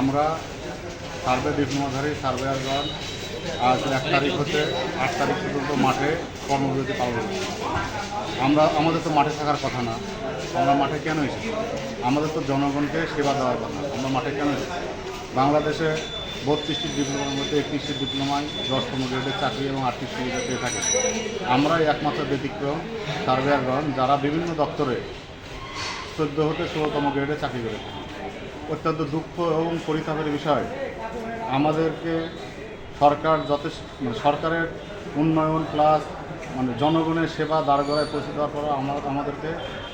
আমরা সার্ভে ডিপ্লোমাধারী সার্ভেয়ারগণ আজ এক তারিখ হতে আট তারিখ পর্যন্ত মাঠে কর্মবিরতি পালন আমরা, আমাদের তো মাঠে থাকার কথা না। আমরা মাঠে কেন এসেছি? আমাদের তো জনগণকে সেবা দেওয়ার কথা। আমরা মাঠে কেন এসেছি? বাংলাদেশে বত্রিশটি ডিপ্লোমার মধ্যে একত্রিশটি ডিপ্লোমায় দশতম গ্রেডের চাকরি এবং আর্থিক সুবিধা পেয়ে থাকে। আমরাই একমাত্র ব্যতিক্রম সার্ভেয়ারগণ যারা বিভিন্ন দপ্তরে চোদ্দ হতে ষোলোতম গ্রেডে চাকরি করে থাকি অত্যন্ত দুঃখ এবং পরিতাপের বিষয়। আমাদেরকে সরকার যথেষ্ট মানে সরকারের উন্নয়ন প্লাস মানে জনগণের সেবা দাঁড়গড়ায় পৌঁছে দেওয়ার পর আমার আমাদেরকে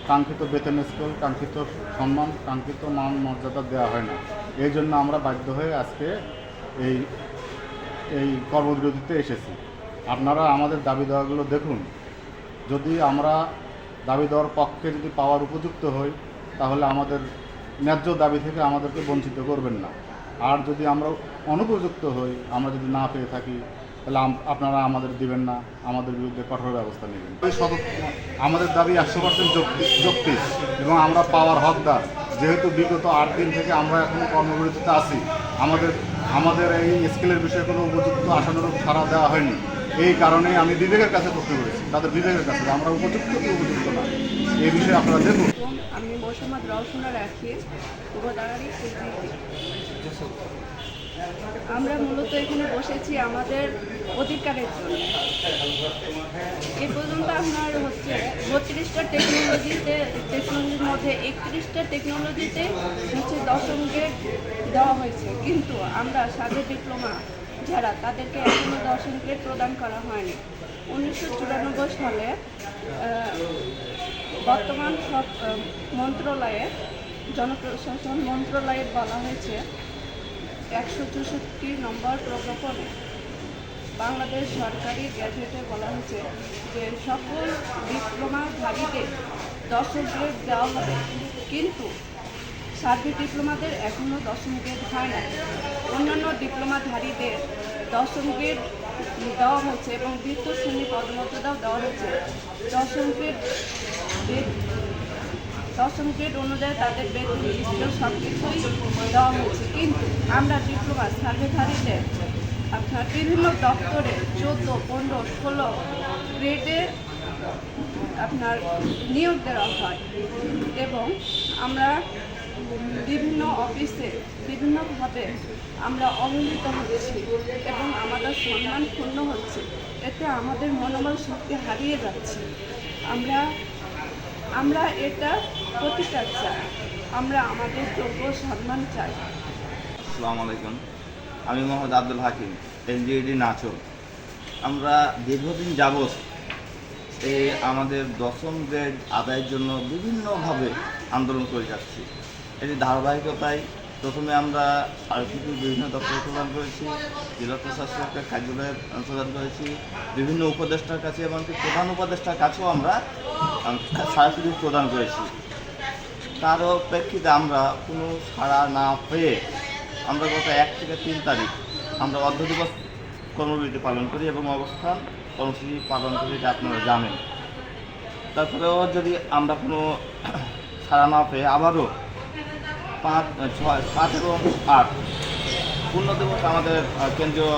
কাঙ্ক্ষিত বেতন স্কুল, কাঙ্ক্ষিত সম্মান, কাঙ্ক্ষিত মান মর্যাদা দেওয়া হয় না। এই জন্য আমরা বাধ্য হয়ে আজকে এই এই কর্মবিরতিতে এসেছি। আপনারা আমাদের দাবি দেওয়াগুলো দেখুন। যদি আমরা দাবি দেওয়ার পক্ষে যদি পাওয়ার উপযুক্ত হই, তাহলে আমাদের ন্যায্য দাবি থেকে আমাদেরকে বঞ্চিত করবেন না। আর যদি আমরা অনুপযুক্ত হই, আমরা যদি না পেয়ে থাকি, তাহলে আপনারা আমাদের দিবেন না, আমাদের বিরুদ্ধে কঠোর ব্যবস্থা নেবেন। আমাদের দাবি একশো পার্সেন্ট যৌক্তিক এবং আমরা পাওয়ার হকদার। যেহেতু বিগত আট দিন থেকে আমরা এখনও কর্মবিরতিতে আছি, আমাদের আমাদের এই স্কেলের বিষয়ে কোনো উপযুক্ত আশানুরূপ সাড়া দেওয়া হয়নি। এই কারণে আমি বিবেকের কাছে প্রশ্ন করেছি। তাদের বিবেকের কাছে। আমরা উপযুক্ত কি উপযুক্ত না? এই বিষয়ে আপনারা দেখুন। আমি মোসাম্মদ রওশনা রাখি। উপদারি আমরা মূলত এখানে বসেছি আমাদের অধিকারের জন্য। এ পর্যন্ত আপনার হচ্ছে বত্রিশটা টেকনোলজিতে টেকনোলজির মধ্যে একত্রিশটা টেকনোলজিতে হচ্ছে দশম গ্রেড দেওয়া হয়েছে। কিন্তু আমরা সাথে ডিপ্লোমা যারা, তাদেরকে এখনও দশম প্লেট প্রদান করা হয়নি। উনিশশো চুরানব্বই সালে বর্তমান সব মন্ত্রণালয়ে, জনপ্রশাসন মন্ত্রণালয়ে বলা হয়েছে, একশো চৌষট্টি নম্বর প্রজ্ঞাপনে বাংলাদেশ সরকারি গ্যাজেটে বলা হয়েছে যে সকল ডিপ্লোমাধারীকে দশম গ্রেড দেওয়া হবে। কিন্তু সার্বিক ডিপ্লোমাদের এখনও দশম গ্রেড হয় না অন্যান্য ডিপ্লোমাধারীদের দশম গ্রেড দেওয়া হয়েছে এবং দ্বিতীয় শ্রেণি পদমর্যাদাও দেওয়া হয়েছে দশম গ্রেড দশম গ্রেড অনুযায়ী তাদের বেতন স্কেল সব কিছুই দেওয়া হয়েছে কিন্তু আমরা ডিপ্লোমা সার্ভেধারীদের আপনার বিভিন্ন দপ্তরে চোদ্দ, পনেরো, ষোলো গ্রেডে আপনার নিয়োগ দেওয়া হয় এবং আমরা বিভিন্ন অফিসে বিভিন্নভাবে আমরা অবহেলিত হচ্ছি এবং আমাদের সম্মান ক্ষুণ্ণ হচ্ছে। এতে আমাদের মনোবল শক্তি হারিয়ে যাচ্ছে। আমরা আমরা এটা প্রতিকার চাই। আমরা আমাদের যোগ্য সম্মান চাই। আসসালামু আলাইকুম। আমি মোহাম্মদ আব্দুল হাকিম এলজিডি নাচল আমরা দীর্ঘদিন যাবৎ এই আমাদের দশম গ্রেড আদায়ের জন্য বিভিন্নভাবে আন্দোলন করে যাচ্ছি। এটি ধারাবাহিকতায় প্রথমে আমরা সার্কিটে বিভিন্ন দপ্তর প্রদান করেছি, জেলা প্রশাসকের কার্যালয়ে প্রদান করেছি, বিভিন্ন উপদেষ্টার কাছে এমনকি প্রধান উপদেষ্টার কাছেও আমরা সার্কিট প্রদান করেছি। তারও প্রেক্ষিতে আমরা কোনো সাড়া না পেয়ে আমরা গত এক থেকে তিন তারিখ আমরা অর্ধ দিবস কর্মবিরতি পালন করি এবং অবস্থান কর্মসূচি পালন করি, এটা আপনারা জানেন। তারপরেও যদি আমরা কোনো সাড়া না পেয়ে আবারও পাঁচ ছয়, সাত এবং আট। পূর্ণ দিবস আমাদের কেন্দ্রীয়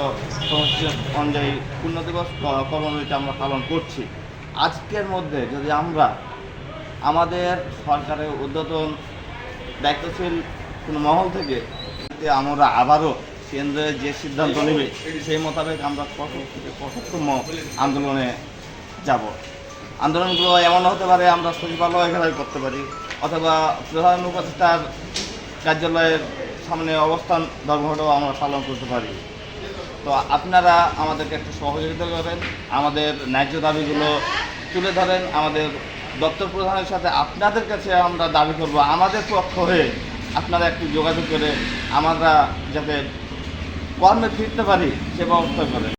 কর্মসূচি অনুযায়ী পূর্ণ দিবস ক- কর্মবিরতি আমরা পালন করছি। আজকের মধ্যে যদি আমরা আমাদের সরকারের উদ্বোধন দায়িত্বশীল কোনো মহল থেকে আমরা আবারও কেন্দ্রের যে সিদ্ধান্ত নেবে, সেই মোতাবেক আমরা কঠোরতম আন্দোলনে যাব। আন্দোলনগুলো এমন হতে পারে, আমরা সচিবালয় ঘেরাই করতে পারি, অথবা প্রধান উপদেষ্টার কার্যালয়ের সামনে অবস্থান ধর্মঘটও আমরা পালন করতে পারি। তো আপনারা আমাদেরকে একটু সহযোগিতা করেন আমাদের ন্যায্য দাবিগুলো তুলে ধরেন, আমাদের দপ্তর প্রধানের সাথে আপনাদের কাছে আমরা দাবি করব, আমাদের পক্ষ হয়ে আপনারা একটু যোগাযোগ করে আমরা যাতে কর্মে ফিরতে পারি সে ব্যবস্থা করেন।